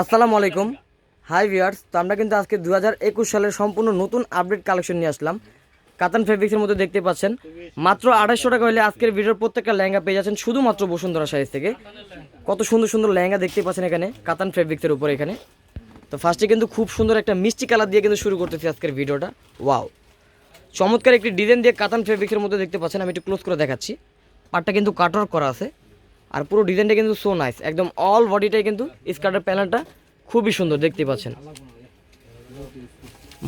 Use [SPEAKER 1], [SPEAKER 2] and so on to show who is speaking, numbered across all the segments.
[SPEAKER 1] আসসালামু আলাইকুম। High viewers তো আমরা কিন্তু আজকে দু হাজার একুশ সালের সম্পূর্ণ নতুন আপডেট কালেকশন নিয়ে আসলাম। কাতান ফেব্রিক্সের মধ্যে দেখতে পাচ্ছেন, মাত্র আড়াইশো টাকা হলে আজকের ভিডিওর প্রত্যেকটা লেহেঙ্গা পেয়ে যাচ্ছেন শুধুমাত্র বসুন্ধরা সাইজ থেকে। কত সুন্দর সুন্দর লেহেঙ্গা দেখতে পাচ্ছেন এখানে কাতান ফেব্রিক্সের উপরে এখানে। তো ফার্স্টে কিন্তু খুব সুন্দর একটা মিষ্টি কালার দিয়ে কিন্তু শুরু করতেছি আজকের ভিডিওটা। ওয়াও চমৎকার একটি ডিজাইন দিয়ে কাতান ফেব্রিক্সের মধ্যে দেখতে পাচ্ছেন, আমি একটু ক্লোজ করে দেখাচ্ছি। পাটটা কিন্তু কাটওয়ার্ক করা আছে। আর পুরো ডিজাইনটা কিন্তু সো নাইস একদম অল বডিটাই কিন্তু স্কার্টের প্যানেলটা খুবই সুন্দর দেখতে পাচ্ছেন।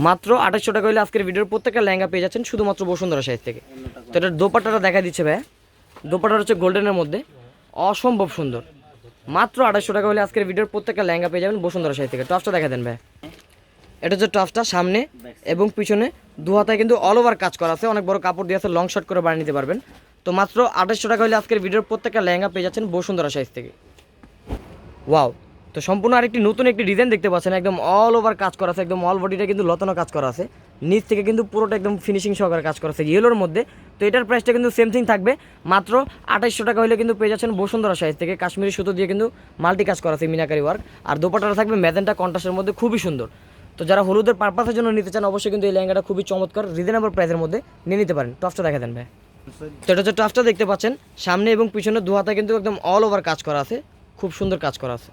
[SPEAKER 1] মাত্র আঠাশশো টাকা হলে আজকের ভিডিওর প্রত্যেকটা লেহেঙ্গা পেয়ে যাচ্ছেন শুধুমাত্র বসুন্ধরা সাইজ থেকে। তো এটার দোপাট্টাটা দেখা দিচ্ছে ভাই দোপাট্টা হচ্ছে গোল্ডেনের মধ্যে। অসম্ভব সুন্দর। মাত্র আঠাশশো টাকা হলে আজকের ভিডিওর প্রত্যেকটা লেহেঙ্গা পেয়ে যাবেন বসুন্ধরা সাইজ থেকে। টপসটা দেখা দেন ভাই এটা হচ্ছে টপসটা সামনে এবং পিছনে। দু হাতায় কিন্তু অল ওভার কাজ করা আছে। অনেক বড় কাপড় দিয়ে আছে লং শর্ট করে বানিয়ে নিতে পারবেন। তো মাত্র আঠাশশো টাকা হলে আজকের ভিডিওর প্রত্যেকটা লেহেঙ্গা পেয়ে যাচ্ছেন বসুন্ধরা সাইজ থেকে। ওয়াও তো সম্পূর্ণ আরেকটি নতুন একটি ডিজাইন দেখতে পাচ্ছেন, একদম অল ওভার কাজ করা আছে, একদম অল বডিটা কিন্তু লতানো কাজ করা আছে। নিচ থেকে কিন্তু পুরোটা একদম ফিনিশিং সহকারে কাজ করা আছে ইয়েলোর মধ্যে। তো এটার প্রাইসটা কিন্তু সেম থিং থাকবে, মাত্র আঠাইশশো টাকা হলে কিন্তু পেয়ে যাচ্ছেন বসুন্ধরা সাইজ থেকে। কাশ্মীরি সুতো দিয়ে কিন্তু মাল্টি কাজ করা আছে, মিনাকারি ওয়ার্ক আর দোপাটাটা থাকবে ম্যাজেন্টা কন্ট্রাস্টের মধ্যে, খুবই সুন্দর। তো যারা হলুদের পারপাসের জন্য নিতে চান, অবশ্যই কিন্তু এই লেহেঙ্গাটা খুবই চমৎকার রিজনেবল প্রাইসের মধ্যে নিয়ে নিতে পারেন। টপসটা দেখা দেন ভাই। তো এটা হচ্ছে টপসটা দেখতে পাচ্ছেন। সামনে এবং পিছনে দু হাতে কিন্তু একদম অল ওভার কাজ করা আছে। খুব সুন্দর কাজ করা আছে।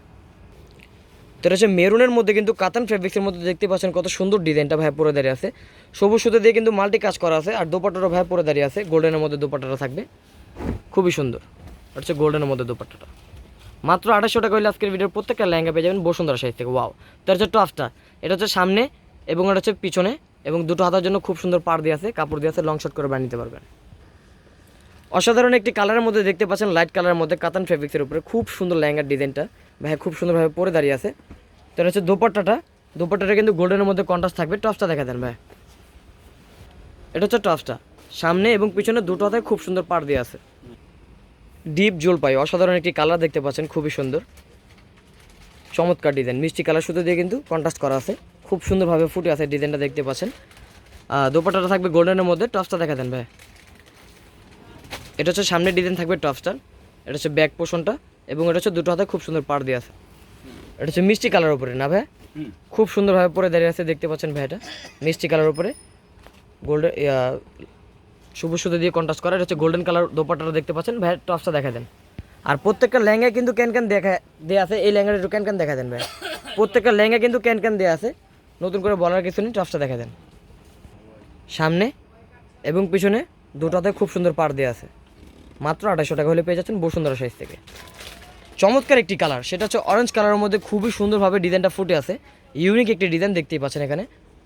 [SPEAKER 1] তো এটা হচ্ছে মেরুনের মধ্যে কিন্তু কাতান ফেব্রিক্সের মধ্যে দেখতে পাচ্ছেন কত সুন্দর ডিজাইনটা ভাই পরে দাঁড়িয়ে আছে। সবুজ সুতো দিয়ে কিন্তু মাল্টি কাজ করা আছে আর দোপাট্টাটা ভাই পরে দাঁড়িয়ে আছে। গোল্ডেনের মধ্যে দোপাট্টাটা থাকবে। খুবই সুন্দর। এটা হচ্ছে গোল্ডেনের মধ্যে দোপাট্টাটা। মাত্র আঠাশশো টাকা হলে আজকের ভিডিওর প্রত্যেকটা লেহেঙ্গা পেয়ে যাবেন বসুন্ধরা সাইজ থেকে। ওয়াও তো হচ্ছে টপসটা এটা হচ্ছে সামনে এবং এটা হচ্ছে পিছনে এবং দুটো হাতার জন্য খুব সুন্দর পাড় দিয়ে আছে, কাপড় দিয়ে আছে লং শর্ট করে বানিয়ে নিতে পারবেন। অসাধারণ একটি কালারের মধ্যে দেখতে পাচ্ছেন লাইট কালারের মধ্যে কাতান ফেব্রিক্সের উপরে। খুব সুন্দর লেহেঙ্গার ডিজাইনটা ভাই খুব সুন্দরভাবে পরে দাঁড়িয়ে আছে। তো এটা হচ্ছে দোপাট্টাটা। দোপাট্টাটা কিন্তু গোল্ডেনের মধ্যে কন্ট্রাস্ট থাকবে। টপসটা দেখা দেন ভাই এটা হচ্ছে টপসটা সামনে এবং পিছনে দুটো হাতায় খুব সুন্দর পাড় দিয়ে আছে। ডিপ জলপাই, অসাধারণ একটি কালার দেখতে পাচ্ছেন, খুবই সুন্দর। চমৎকার ডিজাইন মিষ্টি কালার সুতো দিয়ে কিন্তু কন্ট্রাস্ট করা আছে। খুব সুন্দরভাবে ফুটে আছে ডিজাইনটা দেখতে পাচ্ছেন। দোপাট্টাটা থাকবে গোল্ডেনের মধ্যে। টপসটা দেখা দেন ভাই এটা হচ্ছে সামনে ডিজাইন থাকবে টপস্টার এটা হচ্ছে ব্যাক পোষণটা এবং এটা হচ্ছে দুটো হাতে খুব সুন্দর পাড় দিয়ে আছে। এটা হচ্ছে মিষ্টি কালার উপরে না ভাই? খুব সুন্দরভাবে পরে দাঁড়িয়ে আছে দেখতে পাচ্ছেন ভাই এটা? মিষ্টি কালার উপরে। গোল্ডেন সবুজ সুতো দিয়ে কন্ট্রাস্ট করা এটা হচ্ছে গোল্ডেন কালার দোপাট্টাটা দেখতে পাচ্ছেন ভাই টপসটা দেখা দেন। আর প্রত্যেকটা লেহেঙ্গায় কিন্তু ক্যান ক্যান দেখা দেওয়া আছে এই লেহেঙ্গাটা একটু ক্যান ক্যান দেখা দেন ভাই। প্রত্যেকটা লেহেঙ্গা কিন্তু ক্যান ক্যান দেওয়া আছে নতুন করে বলার কিছু নেই টপসটা দেখা দেন। সামনে এবং পিছনে দুটাতে খুব সুন্দর পাড় দেওয়া আছে। মাত্র আঠাশশো টাকা হলে পেয়ে যাচ্ছেন বসুন্ধরা সাইজ থেকে। চমৎকার একটি কালার, সেটা হচ্ছে অরেঞ্জ কালারের মধ্যে খুবই সুন্দরভাবে ডিজাইনটা ফুটে আছে। ইউনিক একটি ডিজাইন দেখতেই পাচ্ছেন এখানে।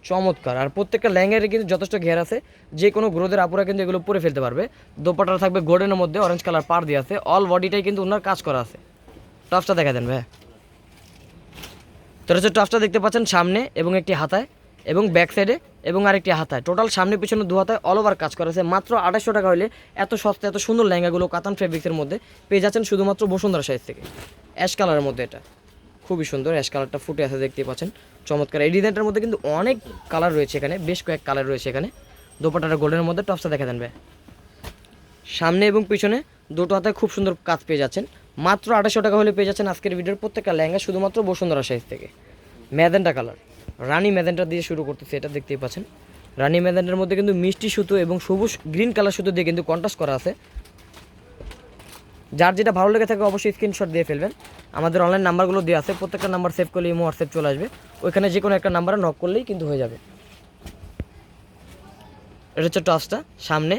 [SPEAKER 1] চমৎকার, আর প্রত্যেকটা ল্যাঙ্গারে কিন্তু যথেষ্ট ঘের আছে। যে কোনো গ্রোদের আপুরা কিন্তু এগুলো পরে ফেলতে পারবে। দোপাটা থাকবে গোল্ডেনের মধ্যে অরেঞ্জ কালার পার দিয়ে আছে। অল বডিটাই কিন্তু ওনার কাজ করা আছে। টপসটা দেখা দেন ভাই তো হচ্ছে টপসটা দেখতে পাচ্ছেন সামনে এবং একটি হাতায়। এবং ব্যাক সাইডে এবং আরেকটি হাতায়। টোটাল সামনে পিছনে দু হাতায় অল ওভার কাজ করেছে মাত্র আড়াইশো টাকা হলে এত সস্তা, এত সুন্দর লেহেঙ্গাগুলো কাতান ফেব্রিক্সের মধ্যে পেয়ে যাচ্ছেন শুধুমাত্র বসুন্ধরা সাইজ থেকে। অ্যাশ কালারের মধ্যে এটা। খুবই সুন্দর অ্যাশ কালারটা ফুটে আছে দেখতে পাচ্ছেন। চমৎকার। এই ডিজাইনটার মধ্যে কিন্তু অনেক কালার রয়েছে এখানে, বেশ কয়েক কালার রয়েছে এখানে। দোপাটাটা গোল্ডের মধ্যে টপসটা দেখা দেন সামনে এবং পিছনে দুটো হাতে খুব সুন্দর কাজ পেয়ে যাচ্ছেন। মাত্র আঠাশশো টাকা হলে পেয়ে যাচ্ছেন আজকের ভিডিওর প্রত্যেকটা লেহেঙ্গা শুধুমাত্র বসুন্ধরা সাইজ থেকে। ম্যাজেন্টা কালার রানী ম্যাজেন্টা দিয়ে শুরু করতেছে, এটা দেখতেই পাচ্ছেন। রানি ম্যাজেন্টার মধ্যে কিন্তু মিষ্টি সুতো এবং সবুজ গ্রিন কালার সুতো দিয়ে কিন্তু কন্ট্রাস্ট করা আছে। যার যেটা ভালো লেগে থাকে অবশ্যই স্ক্রিনশট দিয়ে ফেলবেন। আমাদের অনলাইন নাম্বারগুলো দেওয়া আছে, প্রত্যেকটা নাম্বার সেভ করলে ইমো হোয়াটসঅ্যাপ চলে আসবে। ওইখানে যে কোনো একটা নাম্বারে নক করলেই কিন্তু হয়ে যাবে। এটা হচ্ছে টসটা সামনে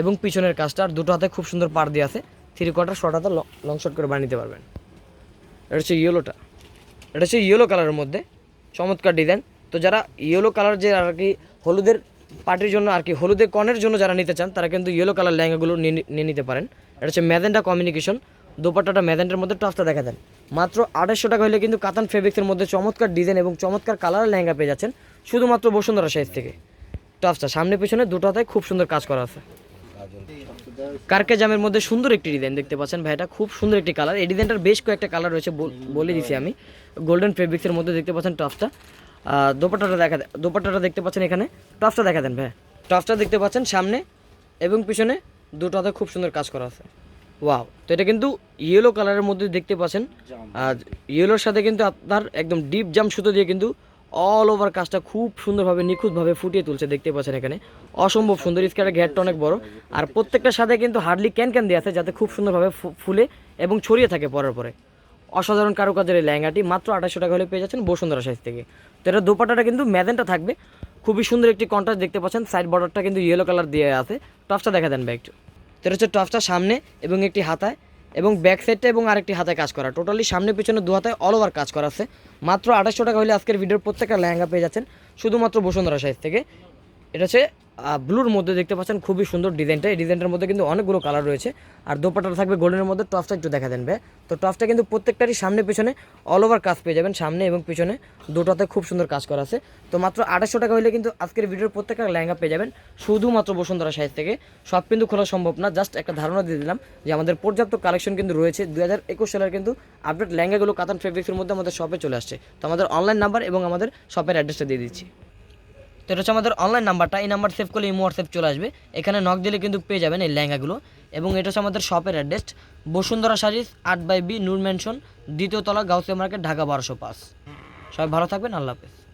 [SPEAKER 1] এবং পিছনের কাজটা। আর দুটো হাতে খুব সুন্দর পার দিয়ে আছে। থ্রি কোয়ার্টার শর্ট হাতে লং শর্ট করে বানিয়ে নিতে পারবেন। এটা হচ্ছে ইয়েলোটা এটা হচ্ছে ইয়েলো কালারের মধ্যে। চমৎকার ডিজাইন তো যারা ইয়েলো কালার যে আর কি হলুদের পার্টির জন্য আর কি হলুদের কনের জন্য যারা নিতে চান, তারা কিন্তু ইয়েলো কালার লেহেঙ্গাগুলো নিয়ে নিতে পারেন। এটা হচ্ছে ম্যাজেন্টা কমিউনিকেশন দোপাট্টাটা ম্যাজেন্টার মধ্যে টপসটা দেখা দেন মাত্র আড়াইশো টাকা হলে কিন্তু কাতান ফেব্রিক্সের মধ্যে চমৎকার ডিজাইন এবং চমৎকার কালার লেহেঙ্গা পেয়ে যাচ্ছেন। শুধুমাত্র বসুন্ধরা সাইজ থেকে। টপসটা সামনে পিছনে দুটো হাতায় খুব সুন্দর কাজ করা আছে। কারকে জামের মধ্যে সুন্দর একটি ডিজাইন দেখতে পাচ্ছেন। ভাইটা খুব সুন্দর একটি কালার। এই ডিজাইনটার বেশ কয়েকটা কালার রয়েছে বল- দিছি আমি। গোল্ডেন ফেব্রিক্সের মধ্যে দেখতে পাচ্ছেন টপসটা দোপাট্টাটা দেখা দোপাট্টাটা দেখতে পাচ্ছেন এখানে। টপসটা দেখা দেন, ভাই। টপসটা দেখতে পাচ্ছেন সামনে এবং পিছনে দুটো হাতে খুব সুন্দর কাজ করা আছে। ওয়াও, তো এটা কিন্তু ইয়েলো কালারের মধ্যে দেখতে পাচ্ছেন। আর ইয়েলোর সাথে কিন্তু আপনার একদম ডিপ জাম সুতো দিয়ে কিন্তু অল ওভার কাজটা খুব সুন্দরভাবে, নিখুঁতভাবে ফুটিয়ে তুলছে, দেখতে পাচ্ছেন এখানে। অসম্ভব সুন্দর স্কার্টের ঘ্যাটটা অনেক বড়। আর প্রত্যেকটার সাথে কিন্তু হার্ডলি ক্যান ক্যান দিয়ে আছে, যাতে খুব সুন্দরভাবে ফুলে এবং ছড়িয়ে থাকে পরের পরে। অসাধারণ কারুকাজের এই লেহেঙ্গাটি মাত্র আঠাশশো টাকা হলে পেয়ে যাচ্ছেন বসুন্ধরা সাইজ থেকে। তো এটা দোপাটাটা কিন্তু ম্যাজেন্টা থাকবে। খুবই সুন্দর একটি কন্ট্রাস্ট দেখতে পাচ্ছেন সাইড বর্ডারটা কিন্তু ইয়েলো কালার দিয়ে আছে। টপসটা দেখা দেন একটু। তো এটা হচ্ছে টপসটা সামনে এবং একটি হাতায়। এবং ব্যাক সাইডটা এবং আরেকটি হাতে কাজ করা। টোটালি সামনে পিছনে দু হাতে অল ওভার কাজ করা আছে। মাত্র আঠাশশো টাকা হলে আজকের ভিডিওর প্রত্যেকটা লেহেঙ্গা পেয়ে যাচ্ছেন। শুধুমাত্র বসুন্ধরা সাইজ থেকে। এটা হচ্ছে ব্লুর মধ্যে দেখতে পাচ্ছেন, খুবই সুন্দর ডিজাইনটা। এই ডিজাইনটার মধ্যে কিন্তু অনেকগুলো কালার রয়েছে। আর দোপাটা থাকবে গোল্ডেনের মধ্যে, টপসটা একটু দেখা দেন তো টপসটা কিন্তু প্রত্যেকটারই সামনে পিছনে অল ওভার কাজ পেয়ে যাবেন, সামনে এবং পিছনে। দুটোতে খুব সুন্দর কাজ করা আছে। তো মাত্র আঠাশশো টাকা হলে কিন্তু আজকের ভিডিওর প্রত্যেকটা লেহেঙ্গা পেয়ে যাবেন, শুধুমাত্র বসুন্ধরা সাইজ থেকে। সব কিন্তু খোলা সম্ভব না জাস্ট একটা ধারণা দিয়ে দিলাম যে আমাদের পর্যাপ্ত কালেকশন কিন্তু রয়েছে। দুই হাজার একুশ সালের কিন্তু আপডেট লেহেঙ্গাগুলো কাতান ফেব্রিক্সের মধ্যে আমাদের শপে চলে আসছে। তো আমাদের অনলাইন নাম্বার এবং আমাদের শপের অ্যাড্রেসটা দিয়ে দিচ্ছি। তো এটা হচ্ছে আমাদের অনলাইন নাম্বারটা এই নাম্বার সেভ করলে ইমো হোয়াটসঅ্যাপ চলে আসবে। এখানে নক দিলে কিন্তু পেয়ে যাবেন এই ল্যাঙ্গাগুলো এবং এটা হচ্ছে আমাদের শপের অ্যাড্রেস বসুন্ধরা শাড়িস আট বাই বি নূর ম্যানশন দ্বিতীয় তলা, গাউসিয়া মার্কেট ঢাকা বারোশো পাঁচ। সবাই ভালো থাকবেন, আল্লাহ হাফেজ।